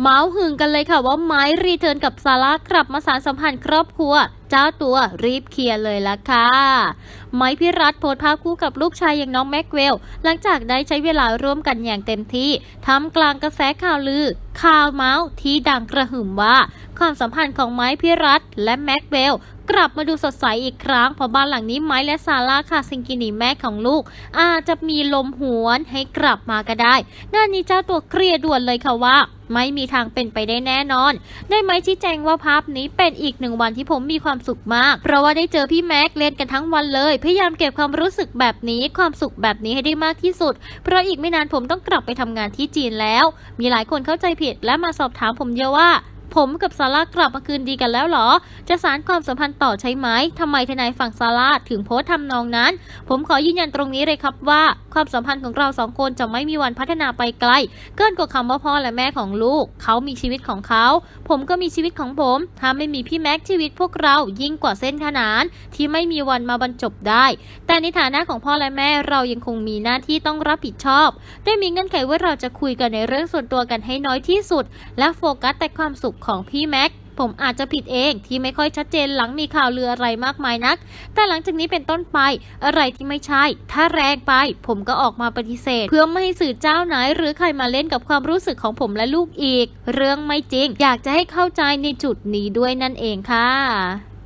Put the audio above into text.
เมาส์หึงกันเลยค่ะว่าไม้รีเทิร์นกับซาร่ากลับมาสารสัมพันธ์ครอบครัวเจ้าตัวรีบเคลียร์เลยละค่ะ ไม้พิรัตโพสภาพคู่กับลูกชายอย่างน้องแม็กเวล หลังจากได้ใช้เวลาร่วมกันอย่างเต็มที่ทำกลางกระแสข่าวลือ ข่าวเมาส์ที่ดังกระหึ่มว่า ความสัมพันธ์ของไม้พิรัตและแม็กเวล กลับมาดูสดใสอีกครั้งเพราะบ้านหลังนี้ไม้และซาร่าค่ะซิงกินีแม่ของลูก อาจจะมีลมหวนให้กลับมาก็ได้งานนี้เจ้าตัวเครียดด่วนเลยค่ะว่าไม่มีทางเป็นไปได้แน่นอน ได้ไหมชี้แจงว่าภาพนี้เป็นอีกหนึ่งวันที่ผมมีความสุขมาก เพราะว่าได้เจอพี่แม็กเล่นกันทั้งวันเลย พยายามเก็บความรู้สึกแบบนี้ความสุขแบบนี้ให้ได้มากที่สุด เพราะอีกไม่นานผมต้องกลับไปทำงานที่จีนแล้ว มีหลายคนเข้าใจผิดและมาสอบถามผมเยอะว่า ผมกับซาร่ากลับมาคืนดีกันแล้วเหรอ จะสารความสัมพันธ์ต่อใช่ไหมทำไมทนายฝั่งซาร่าถึงโพสต์ทำนองนั้น ผมขอยืนยันตรงนี้เลยครับว่า ความสัมพันธ์ของเราสองคนจะไม่มีวันพัฒนาไปไกล เกินกว่าคำว่าพ่อและแม่ของลูก เขามีชีวิตของเขา ผมก็มีชีวิตของผม ถ้าไม่มีพี่แม็กชีวิตพวกเรายิ่งกว่าเส้นขนาน ที่ไม่มีวันมาบรรจบได้ แต่ในฐานะของพ่อและแม่เรายังคงมีหน้าที่ต้องรับผิดชอบได้มีเงื่อนไขว่าเราจะคุยกันในเรื่องส่วนตัวกันให้น้อยที่สุด และโฟกัสแต่ความสุขของพี่แม็กผมอาจจะผิดเองที่ไม่ค่อยชัดเจนหลังมีข่าวเรืออะไรมากมายนัก แต่หลังจากนี้เป็นต้นไปอะไรที่ไม่ใช่ ถ้าแรงไป ผมก็ออกมาปฏิเสธ เพื่อไม่ให้สื่อเจ้าไหน หรือใครมาเล่นกับความรู้สึกของผมและลูกอีก เรื่องไม่จริง อยากจะให้เข้าใจในจุดนี้ด้วยนั่นเองค่ะ